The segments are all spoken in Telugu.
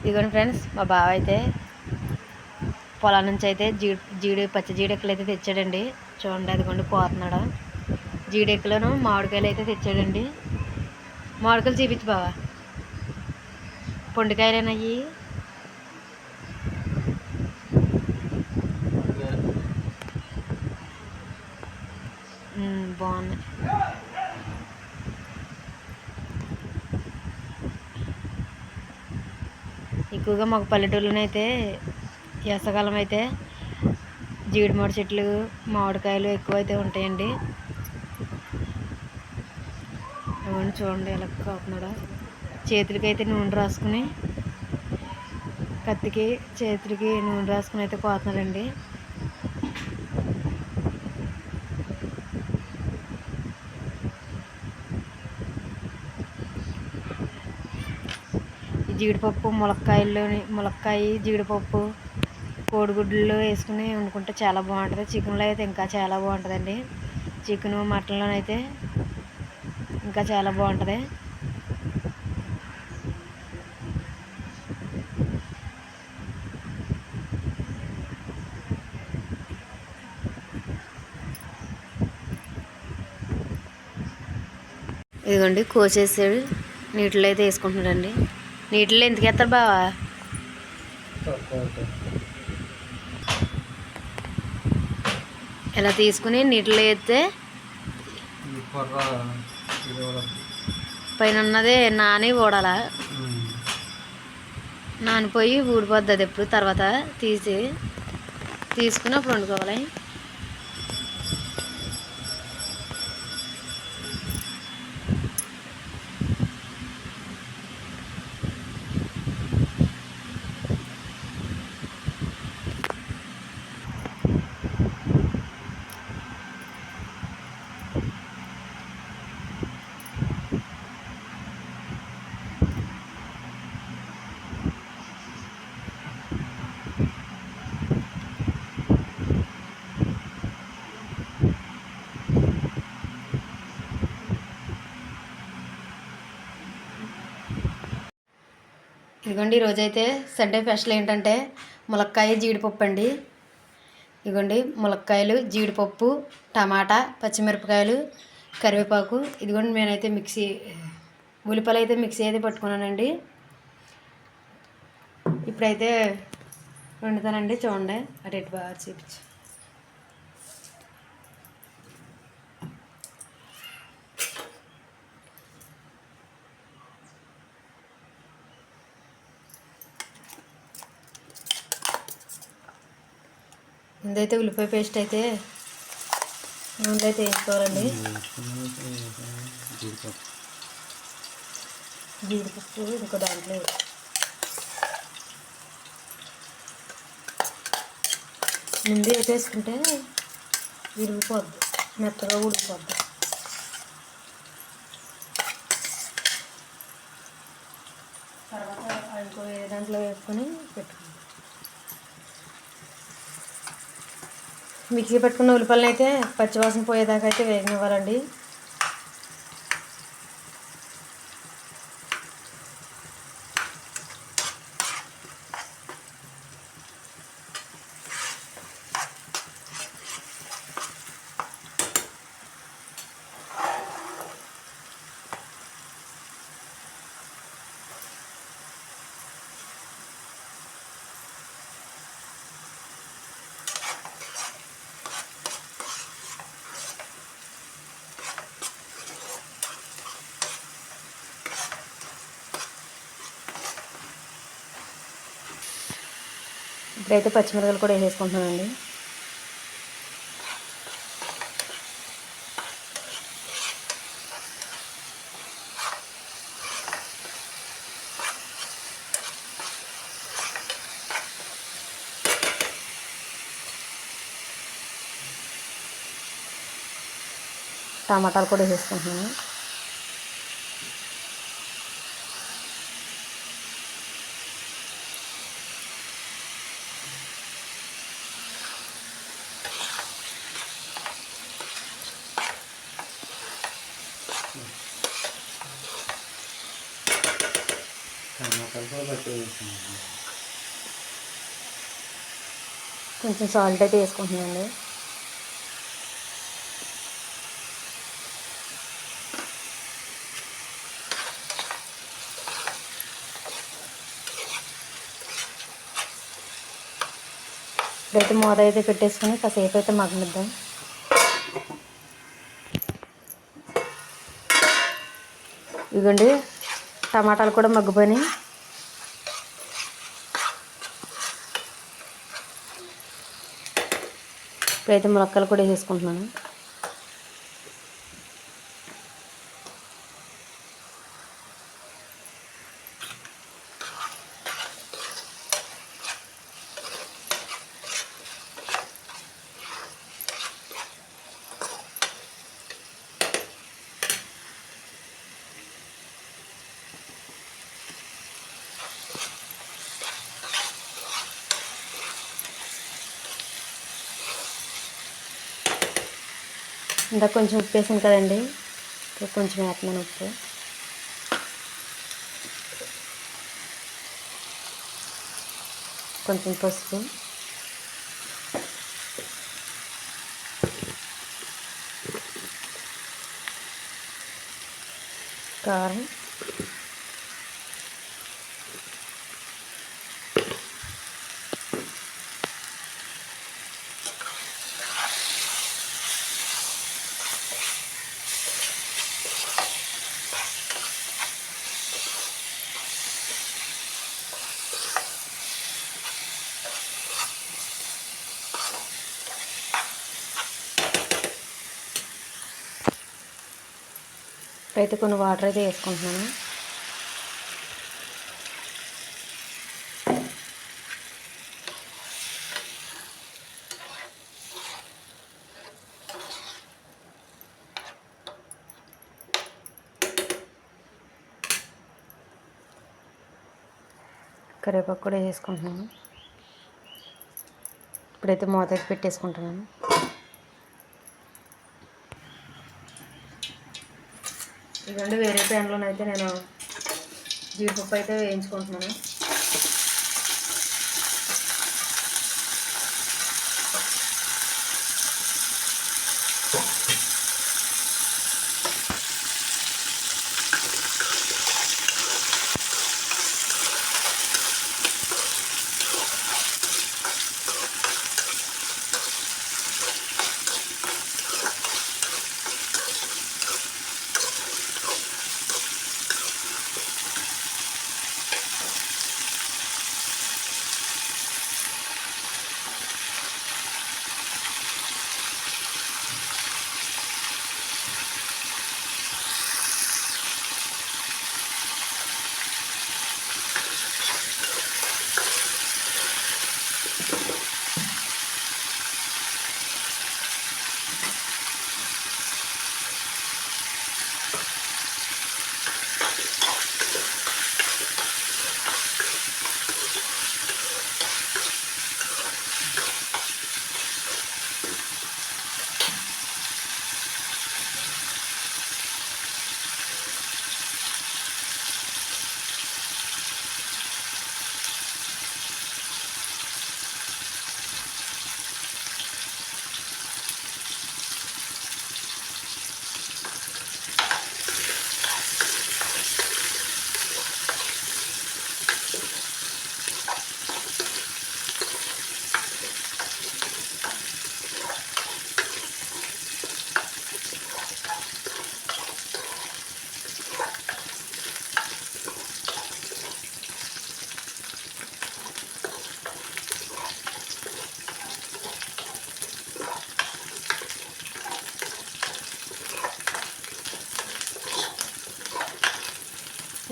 ఇదిగోండి ఫ్రెండ్స్ మా బావ అయితే పొలం నుంచి అయితే జీ జీడి పచ్చి జీడెక్కలు అయితే తెచ్చాడండి. చూడండి అదిగోండి పోతున్నాడు. జీడెక్కలను మామిడికాయలు అయితే తెచ్చాడండి. మామిడికాయలు చూపించు బావా. పొండికాయలేనయ్యి. బాగున్నాయి. ఎక్కువగా మాకు పల్లెటూళ్ళనైతే వేసవకాలం అయితే జీడిమాడి చెట్లు మామిడికాయలు ఎక్కువైతే ఉంటాయండి. అవన్నీ చూడండి ఎలా కాకుండా చేతులకి అయితే నూనె రాసుకుని కత్తికి చేతులకి నూనె రాసుకుని అయితే కోతున్నాడండి జీడిపప్పు ములక్కాయల్లోని ములక్కాయ జీడిపప్పు కోడిగుడ్లు వేసుకుని వండుకుంటే చాలా బాగుంటుంది. చికెన్లో అయితే ఇంకా చాలా బాగుంటుందండి. చికెను మటన్లో అయితే ఇంకా చాలా బాగుంటుంది. ఇదిగోండి కోసేసాడు నీటిలో అయితే వేసుకుంటున్నాడండి నీటిలో ఎందుకు వేస్తారు బావా? ఇలా తీసుకుని నీటిలో కూడా. పైన ఉన్నది నాని ఊడాల. నానిపోయి ఊడిపోద్ది అది ఎప్పుడు తర్వాత తీసి తీసుకుని అప్పుడు వండుకోవాలి. ఇదిగోండి ఈరోజైతే సండే స్పెషల్ ఏంటంటే ములక్కాయ జీడిపప్పు అండి ఇదిగోండి ములక్కాయలు జీడిపప్పు టమాటా పచ్చిమిరపకాయలు కరివేపాకు. ఇదిగోండి నేనైతే మిక్సీ ఉల్లిపాయలు అయితే మిక్సీ అయితే పట్టుకున్నానండి. ఇప్పుడైతే వండుతానండి చూడండి అటు ఇటు బాగా చూపించు. ముందైతే ఉల్లిపాయ పేస్ట్ అయితే నూనె అయితే వేసుకోవాలండి. జీడిపప్పు జీడిపప్పు ఇంకో దాంట్లో ముందు అయితే వేసుకుంటే విరిగిపోద్ది మెత్తగా ఉడికిపోద్ది. తర్వాత ఇంకో ఏ దాంట్లో వేసుకొని పెట్టుకుంటాం మిక్సీ పెట్టుకున్న ఉల్లిపాయలను అయితే పచ్చివాసన పోయేదాకా అయితే వేగనివ్వాలండి. ఇప్పుడైతే పచ్చిమిరపకాయలు కూడా వేసేసుకుంటున్నానండి. టమాటాలు కూడా వేసుకుంటున్నాను టమాటాలు కూడా పట్టి కొంచెం సాల్ట్ అయితే వేసుకుంటున్నానండి. ఇప్పుడైతే మూత అయితే పెట్టేసుకొని కాసేపు అయితే మగ్గనిద్దాం. ఇదిగోండి టమాటాలు కూడా మగ్గిపోయినాయి. ఇప్పుడైతే ములక్కలు కూడా వేసేసుకుంటున్నాను ఇంకా కొంచెం ఉప్పు వేసాను కదండి కొంచెం వేస్తున్నాను ఉప్పు. కొంచెం పసుపు. కారం. అయితే కొన్ని వాటర్ అయితే వేసుకుంటున్నాను. కరివేపాకు కూడా వేసుకుంటున్నాను. ఇప్పుడైతే మూత పెట్టేసుకుంటున్నాను. ఇదండి వేరే ప్యాన్లోనైతే నేను జీడిపప్పు అయితే వేయించుకుంటున్నాను.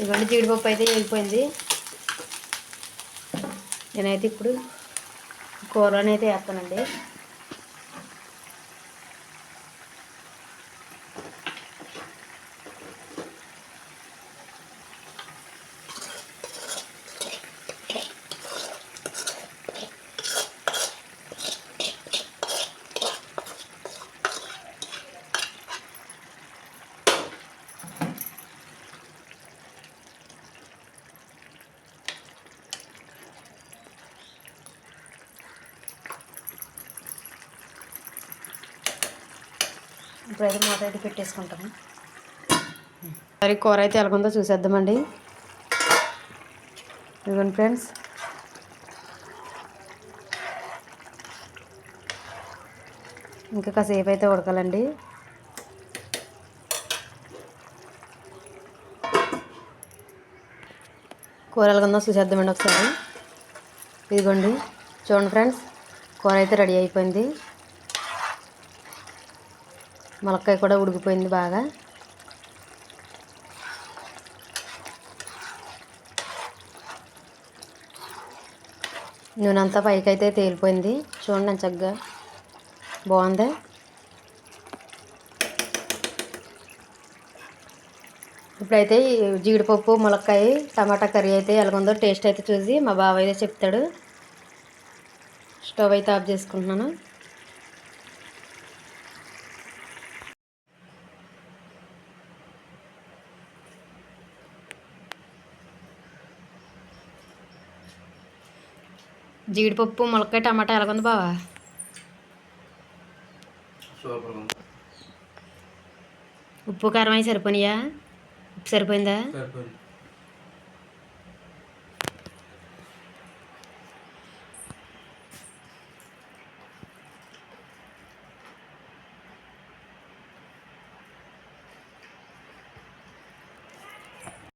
ఇవన్నీ జీడిపప్పు అయితే వెళ్ళిపోయింది నేనైతే ఇప్పుడు కూరని అయితే వేస్తానండి. ఇప్పుడైతే మూత అయితే పెట్టేసుకుంటాము. మరి కూర అయితే ఎలాగుందో చూసేద్దామండి. ఇదిగోండి ఫ్రెండ్స్. ఇంకా కాసేపు అయితే ఉడకాలండి. కూర ఎలాగుందో చూసేద్దామండి ఒకసారి. ఇదిగోండి చూడండి ఫ్రెండ్స్. కూర అయితే రెడీ అయిపోయింది. ములక్కాయ కూడా ఉడికిపోయింది బాగా. నూనెంతా పైకైతే పైకి అయితే తేలిపోయింది. చూడండి చక్కగా బాగుంది. ఇప్పుడైతే జీడిపప్పు ములక్కాయ టమాటా కర్రీ అయితే ఎలాగుందో టేస్ట్ అయితే చూసి మా బావ అయితే చెప్తాడు. స్టవ్ అయితే ఆఫ్ చేసుకుంటున్నాను. జీడిపప్పు ములక్కాయ టమాటా ఎలాగుంది బావా? ఉప్పు కారం అయి సరిపోయినాయా ఉప్పు సరిపోయింది.